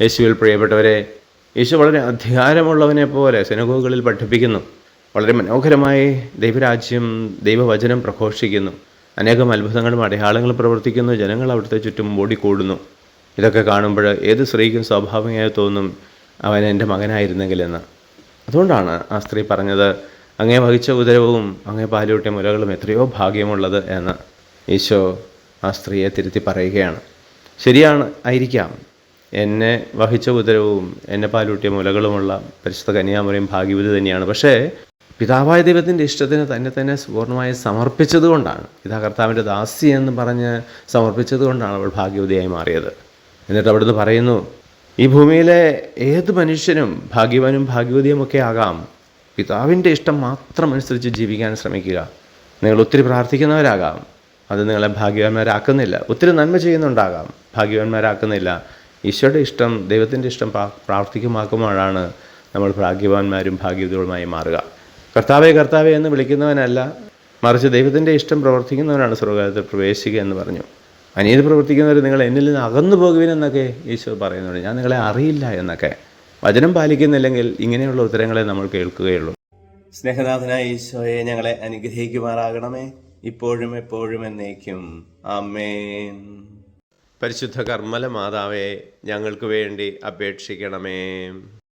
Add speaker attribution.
Speaker 1: യേശുവിൽ പ്രിയപ്പെട്ടവരെ യേശു വളരെ അധികാരമുള്ളവനെ പോലെ സെനഗോകളിൽ പഠിപ്പിക്കുന്നു. വളരെ മനോഹരമായി ദൈവരാജ്യം ദൈവവചനം പ്രഘോഷിക്കുന്നു. അനേകം അത്ഭുതങ്ങളും അടയാളങ്ങളും പ്രവർത്തിക്കുന്നു. ജനങ്ങൾ അവിടുത്തെ ചുറ്റും ഓടിക്കൂടുന്നു. ഇതൊക്കെ കാണുമ്പോൾ ഏത് സ്ത്രീക്കും സ്വാഭാവികമായി തോന്നും അവൻ എന്റെ മകനായിരുന്നെങ്കിലെന്ന്. അതുകൊണ്ടാണ് ആ സ്ത്രീ പറഞ്ഞത് അങ്ങേ വഹിച്ച ഉദരവും അങ്ങേ പാലൂട്ടിയ മുലകളും എത്രയോ ഭാഗ്യമുള്ളത് എന്ന്. ഈശോ ആ സ്ത്രീയെ തിരുത്തി പറയുകയാണ്. ശരിയാണ് ആയിരിക്കാം. എന്നെ വഹിച്ച ഉദരവും എന്നെ പാലൂട്ടിയ മുലകളുമുള്ള പരിശുദ്ധ കന്യാമറിയും ഭാഗ്യവതി തന്നെയാണ്. പക്ഷേ പിതാവായ ദൈവത്തിന്റെ ഇഷ്ടത്തിന് തന്നെ തന്നെ പൂർണമായി സമർപ്പിച്ചത് കൊണ്ടാണ്. പിതാ കർത്താവിന്റെ ദാസി എന്ന് പറഞ്ഞ് സമർപ്പിച്ചത് കൊണ്ടാണ് അവൾ ഭാഗ്യവതിയായി മാറിയത്. എന്നിട്ട് അവിടുന്ന് പറയുന്നു ഈ ഭൂമിയിലെ ഏത് മനുഷ്യനും ഭാഗ്യവാനും ഭാഗ്യവതിയും ഒക്കെ ആകാം. പിതാവിന്റെ ഇഷ്ടം മാത്രം അനുസരിച്ച് ജീവിക്കാൻ ശ്രമിക്കുക. നിങ്ങൾ ഒത്തിരി പ്രാർത്ഥിക്കുന്നവരാകാം. അത് നിങ്ങളെ ഭാഗ്യവാന്മാരാക്കുന്നില്ല. ഒത്തിരി നന്മ ചെയ്യുന്നുണ്ടാകാം. ഭാഗ്യവാന്മാരാക്കുന്നില്ല. ഈശോയുടെ ഇഷ്ടം ദൈവത്തിന്റെ ഇഷ്ടം പ്രാ- പ്രാവർത്തികമാക്കുമ്പോഴാണ് നമ്മൾ ഭാഗ്യവാന്മാരും ഭാഗ്യവതികളുമായി മാറുക. കർത്താവെ കർത്താവെ എന്ന് വിളിക്കുന്നവനല്ല മറിച്ച് ദൈവത്തിന്റെ ഇഷ്ടം പ്രവർത്തിക്കുന്നവനാണ് സ്വർഗത്തിൽ പ്രവേശിക്കുക എന്ന് പറഞ്ഞു. അനീതി പ്രവർത്തിക്കുന്നവർ നിങ്ങൾ എന്നിൽ നിന്ന് അകന്നു പോകുവിനെന്നൊക്കെ ഈശോ പറയുന്നുണ്ട്. ഞാൻ നിങ്ങളെ അറിയില്ല എന്നൊക്കെ. വചനം പാലിക്കുന്നില്ലെങ്കിൽ ഇങ്ങനെയുള്ള ഉത്തരങ്ങളെ നമ്മൾ കേൾക്കുകയുള്ളൂ. സ്നേഹനാഥനായ ഈശോയെ ഞങ്ങളെ അനുഗ്രഹിക്കുമാറാകണമേ. ഇപ്പോഴും എപ്പോഴും എന്നേക്കും. അമ്മേൻ പരിശുദ്ധ കർമ്മല മാതാവേ ഞങ്ങൾക്ക് വേണ്ടി അപേക്ഷിക്കണമേ.